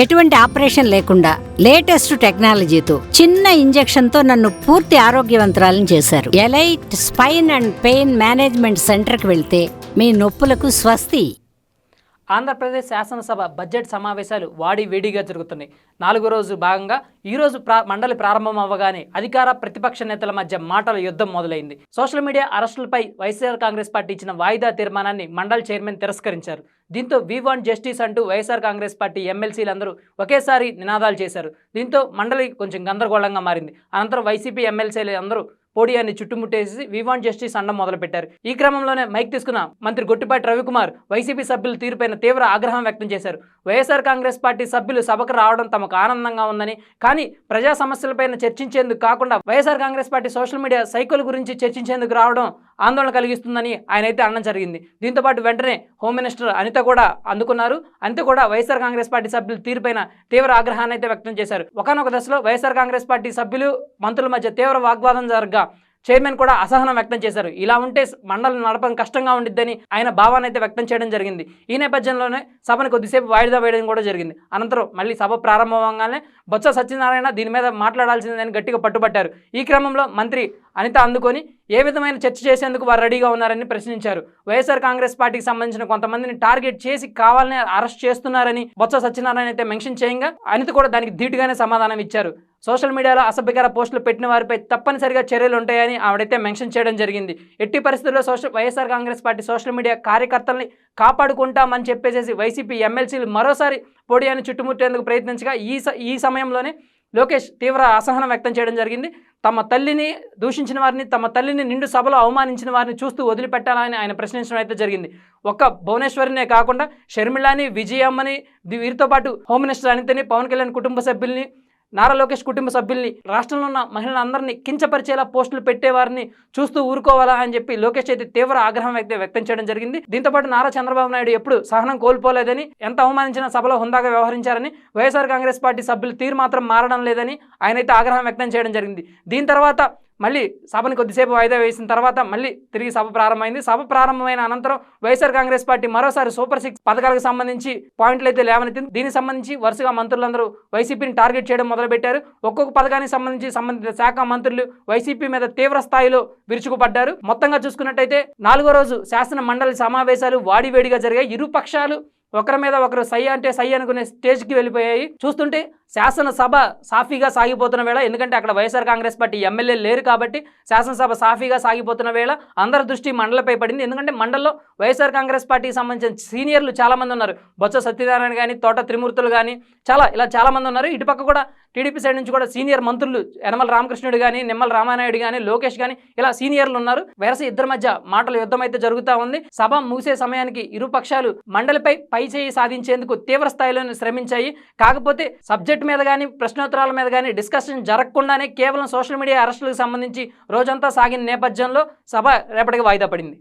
ఎటువంటి ఆపరేషన్ లేకుండా లేటెస్ట్ టెక్నాలజీతో చిన్న ఇంజెక్షన్తో నన్ను పూర్తి ఆరోగ్యవంతురాలను చేశారు. Elite spine and pain management సెంటర్కి వెళ్తే మీ నొప్పులకు స్వస్తి. ఆంధ్రప్రదేశ్ శాసనసభ బడ్జెట్ సమావేశాలు వాడి వేడిగా జరుగుతున్నాయి. నాలుగో రోజు భాగంగా ఈరోజు ప్రా మండలి ప్రారంభం అవ్వగానే అధికార ప్రతిపక్ష నేతల మధ్య మాటల యుద్ధం మొదలైంది. సోషల్ మీడియా అరెస్టులపై వైఎస్ఆర్ కాంగ్రెస్ పార్టీ ఇచ్చిన వాయిదా తీర్మానాన్ని మండలి చైర్మన్ తిరస్కరించారు. దీంతో వి వాంట్ జస్టిస్ అంటూ వైఎస్ఆర్ కాంగ్రెస్ పార్టీ ఎమ్మెల్సీలందరూ ఒకేసారి నినాదాలు చేశారు. దీంతో మండలి కొంచెం గందరగోళంగా మారింది. అనంతరం వైసీపీ ఎమ్మెల్సీలు అందరూ పోడియాన్ని చుట్టుముట్టేసి వివాన్ జస్టిస్ అండం మొదలుపెట్టారు. ఈ క్రమంలోనే మైక్ తీసుకున్న మంత్రి గొట్టిపాటి రవికుమార్ వైసీపీ సభ్యుల తీరుపైన తీవ్ర ఆగ్రహం వ్యక్తం చేశారు. వైఎస్ఆర్ కాంగ్రెస్ పార్టీ సభ్యులు సభకు రావడం తమకు ఆనందంగా ఉందని కానీ ప్రజా సమస్యలపైన చర్చించేందుకు కాకుండా YSR Congress party social media cycle గురించి చర్చించేందుకు రావడం ఆందోళన కలిగిస్తుందని ఆయన అయితే అనడం జరిగింది. దీంతో పాటు వెంటనే హోమ్ మినిస్టర్ అనిత కూడా అందుకున్నారు. అనిత కూడా వైఎస్ఆర్ కాంగ్రెస్ పార్టీ సభ్యుల తీరుపైన తీవ్ర ఆగ్రహాన్ని అయితే వ్యక్తం చేశారు. ఒకనొక దశలో వైఎస్ఆర్ కాంగ్రెస్ పార్టీ సభ్యులు మంత్రుల మధ్య తీవ్ర వాగ్వాదం జరగగా చైర్మన్ కూడా అసహనం వ్యక్తం చేశారు. ఇలా ఉంటే మండలం నడపడం కష్టంగా ఉండిద్దని ఆయన భావాన్ని అయితే వ్యక్తం చేయడం జరిగింది. ఈ నేపథ్యంలోనే సభను కొద్దిసేపు వాయిదా వేయడం కూడా జరిగింది. అనంతరం మళ్ళీ సభ ప్రారంభంగానే బొత్స సత్యనారాయణ దీని మీద మాట్లాడాల్సిందని గట్టిగా పట్టుబట్టారు. ఈ క్రమంలో మంత్రి అనిత అందుకొని ఏ విధమైన చర్చ చేసేందుకు వారు రెడీగా ఉన్నారని ప్రశ్నించారు. వైఎస్ఆర్ కాంగ్రెస్ పార్టీకి సంబంధించిన కొంతమందిని టార్గెట్ చేసి కావాలని అరెస్ట్ చేస్తున్నారని బొత్స సత్యనారాయణ అయితే మెన్షన్ చేయంగా అనిత కూడా దానికి ధీటుగానే సమాధానం ఇచ్చారు. సోషల్ మీడియాలో అసభ్యకర పోస్టులు పెట్టిన వారిపై తప్పనిసరిగా చర్యలు ఉంటాయని ఆవిడైతే మెన్షన్ చేయడం జరిగింది. ఎట్టి పరిస్థితుల్లో social YSR Congress party social media కార్యకర్తల్ని కాపాడుకుంటామని చెప్పేసేసి వైసీపీ ఎమ్మెల్సీలు మరోసారి పొడియాన్ని చుట్టుముట్టేందుకు ప్రయత్నించగా ఈ స- ఈ సమయంలోనే లోకేష్ తీవ్ర అసహనం వ్యక్తం చేయడం జరిగింది. తమ తల్లిని దూషించిన వారిని తమ తల్లిని నిండు సభలో అవమానించిన వారిని చూస్తూ వదిలిపెట్టాలని ఆయన ప్రశ్నించడం అయితే జరిగింది. ఒక్క భువనేశ్వరినే కాకుండా షర్మిళని విజయమ్మని వీరితో పాటు హోమ్ మినిస్టర్ అనితని పవన్ కళ్యాణ్ కుటుంబ సభ్యుల్ని నారా లోకేష్ కుటుంబ సభ్యుల్ని రాష్ట్రంలో ఉన్న మహిళలందరినీ కించపరిచేలా పోస్టులు పెట్టేవారిని చూస్తూ ఊరుకోవాలా అని చెప్పి లోకేష్ అయితే తీవ్ర ఆగ్రహం వ్యక్తం వ్యక్తం చేయడం జరిగింది. దీంతో పాటు నారా చంద్రబాబు నాయుడు ఎప్పుడు సహనం కోల్పోలేదని ఎంత అవమానించిన సభలో హుందాగా వ్యవహరించారని వైఎస్ఆర్ కాంగ్రెస్ పార్టీ సభ్యులు తీరు మాత్రం మారడం లేదని ఆయన అయితే ఆగ్రహం వ్యక్తం చేయడం జరిగింది. దీని తర్వాత మళ్ళీ సభను కొద్దిసేపు వాయిదా వేసిన తర్వాత మళ్ళీ తిరిగి సభ ప్రారంభమైంది. సభ ప్రారంభమైన అనంతరం వైఎస్ఆర్ కాంగ్రెస్ పార్టీ మరోసారి సూపర్ సిక్స్ పథకాలకు సంబంధించి పాయింట్లు అయితే లేవనెత్తింది. దీనికి సంబంధించి వరుసగా మంత్రులందరూ వైసీపీని టార్గెట్ చేయడం మొదలుపెట్టారు. ఒక్కొక్క పథకానికి సంబంధించి సంబంధిత శాఖ మంత్రులు వైసీపీ మీద తీవ్ర స్థాయిలో విరుచుకుపడ్డారు. మొత్తంగా చూసుకున్నట్టయితే నాలుగో రోజు శాసన మండలి సమావేశాలు వాడివేడిగా జరిగాయి. ఇరు పక్షాలు ఒకరి మీద ఒకరు సై అంటే సై అనుకునే స్టేజ్కి వెళ్ళిపోయాయి. చూస్తుంటే శాసనసభ సాఫీగా సాగిపోతున్న వేళ ఎందుకంటే అక్కడ వైఎస్ఆర్ కాంగ్రెస్ పార్టీ ఎమ్మెల్యే లేరు కాబట్టి శాసనసభ సాఫీగా సాగిపోతున్న వేళ అందరి దృష్టి మండలపై పడింది. ఎందుకంటే మండల్లో వైఎస్ఆర్ కాంగ్రెస్ పార్టీకి సంబంధించిన సీనియర్లు చాలామంది ఉన్నారు. బొత్స సత్యనారాయణ కానీ తోట త్రిమూర్తులు కానీ చాలా ఇలా చాలామంది ఉన్నారు. ఇటుపక్క కూడా టీడీపీ సైడ్ నుంచి కూడా సీనియర్ మంత్రులు యనమల రామకృష్ణుడు కానీ నిమ్మల రామానాయుడు కానీ లోకేష్ కానీ ఇలా సీనియర్లు ఉన్నారు. వరస ఇద్దరి మధ్య మాటల యుద్ధం అయితే జరుగుతూ ఉంది. సభ ముగిసే సమయానికి ఇరు పక్షాలు మండలిపై పై పైచేయి సాధించేందుకు తీవ్ర స్థాయిలో శ్రమించాయి. కాకపోతే సబ్జెక్ట్ మీద కానీ ప్రశ్నోత్తరాల మీద కానీ డిస్కషన్ జరగకుండానే కేవలం సోషల్ మీడియా అరెస్టులకు సంబంధించి రోజంతా సాగిన నేపథ్యంలో సభ రేపటికి వాయిదా పడింది.